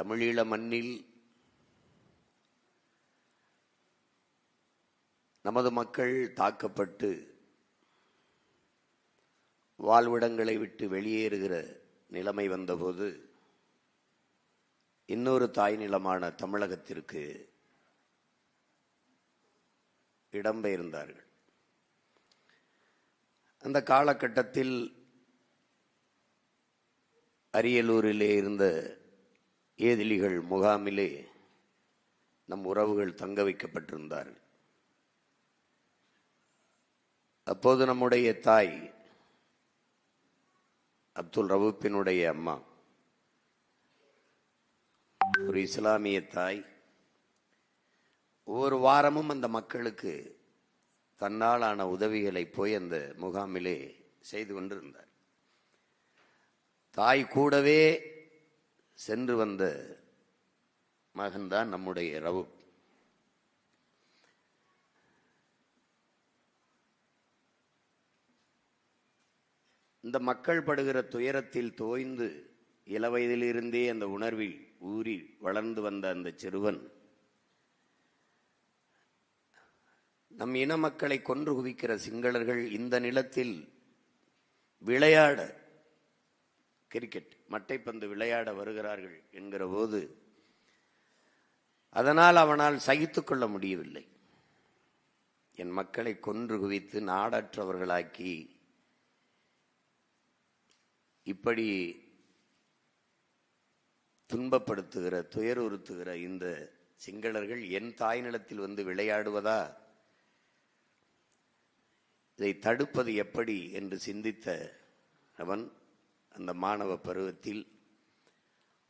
தமிழீழ மண்ணில் நமது மக்கள் தாக்கப்பட்டு வாழ்விடங்களை விட்டு வெளியேறுகிற நிலைமை வந்தபோது இன்னொரு தாய் நிலமான தமிழகத்திற்கு இடம்பெயர்ந்தார்கள். அந்த காலகட்டத்தில் அரியலூரிலே இருந்த ஏதிலிகள் முகாமிலே நம் உறவுகள் தங்க வைக்கப்பட்டிருந்தார்கள். அப்போது நம்முடைய தாய் அப்துல் ரவுப்பினுடைய அம்மா ஒரு இஸ்லாமிய தாய் ஒவ்வொரு வாரமும் அந்த மக்களுக்கு தன்னாலான உதவிகளை போய் அந்த முகாமிலே செய்து கொண்டிருந்தார். தாய் கூடவே சென்று வந்த மகன்தான் நம்முடைய ரவு. இந்த மக்கள் படுகிற துயரத்தில் தோய்ந்து இளவயதிலிருந்தே அந்த உணர்வில் ஊறி வளர்ந்து வந்த அந்த சிறுவன் நம் இன மக்களை கொன்று குவிக்கிற சிங்களர்கள் இந்த நிலத்தில் விளையாட கிரிக்கெட் மட்டைப்பந்து விளையாட வருகிறார்கள் என்கிற போது அதனால் அவனால் சகித்துக்கொள்ள முடியவில்லை. என் மக்களை கொன்று குவித்து நாடற்றவர்களாக்கி இப்படி துன்பப்படுத்துகிற துயருறுத்துகிற இந்த சிங்களர்கள் என் தாய் நிலத்தில் வந்து விளையாடுவதா? இதை தடுப்பது எப்படி என்று சிந்தித்த அவன் அந்த மாணவ பருவத்தில்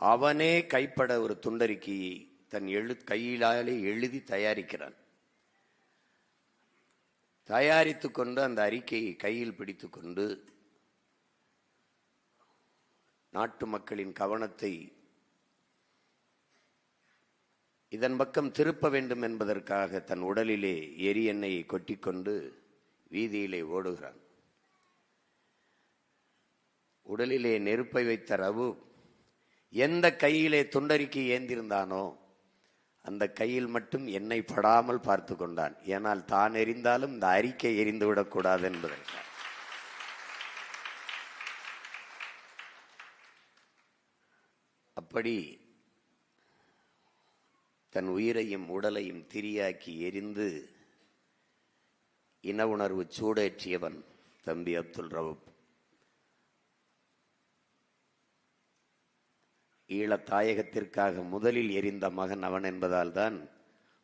அவனே கைப்பட ஒரு துண்டறிக்கையை தன் எழு கையிலாலே எழுதி தயாரிக்கிறான். தயாரித்து கொண்டு அந்த அறிக்கையை கையில் பிடித்து கொண்டு நாட்டு மக்களின் கவனத்தை இதன் பக்கம் திருப்ப வேண்டும் என்பதற்காக தன் உடலிலே எரி எண்ணெயை கொட்டிக்கொண்டு வீதியிலே ஓடுகிறான். உடலிலே நெருப்பை வைத்த ரவு எந்த கையிலே துண்டறிக்கை ஏந்திருந்தானோ அந்த கையில் மட்டும் என்னை படாமல் பார்த்து கொண்டான். ஏனால் தான் எரிந்தாலும் இந்த அறிக்கை எரிந்து விடக்கூடாது என்பதற்காக அப்படி தன் உயிரையும் உடலையும் திரியாக்கி எரிந்து இன உணர்வு சூடேற்றியவன் தம்பி அப்துல் ரவுப். ஈழத்தாயகத்திற்காக முதலில் எரிந்த மகன் அவன் என்பதால் தான்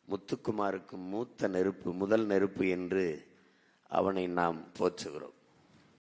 முத்துக்குமாருக்கு மூத்த நெருப்பு முதல் நெருப்பு என்று அவனை நாம் போற்றுகிறோம்.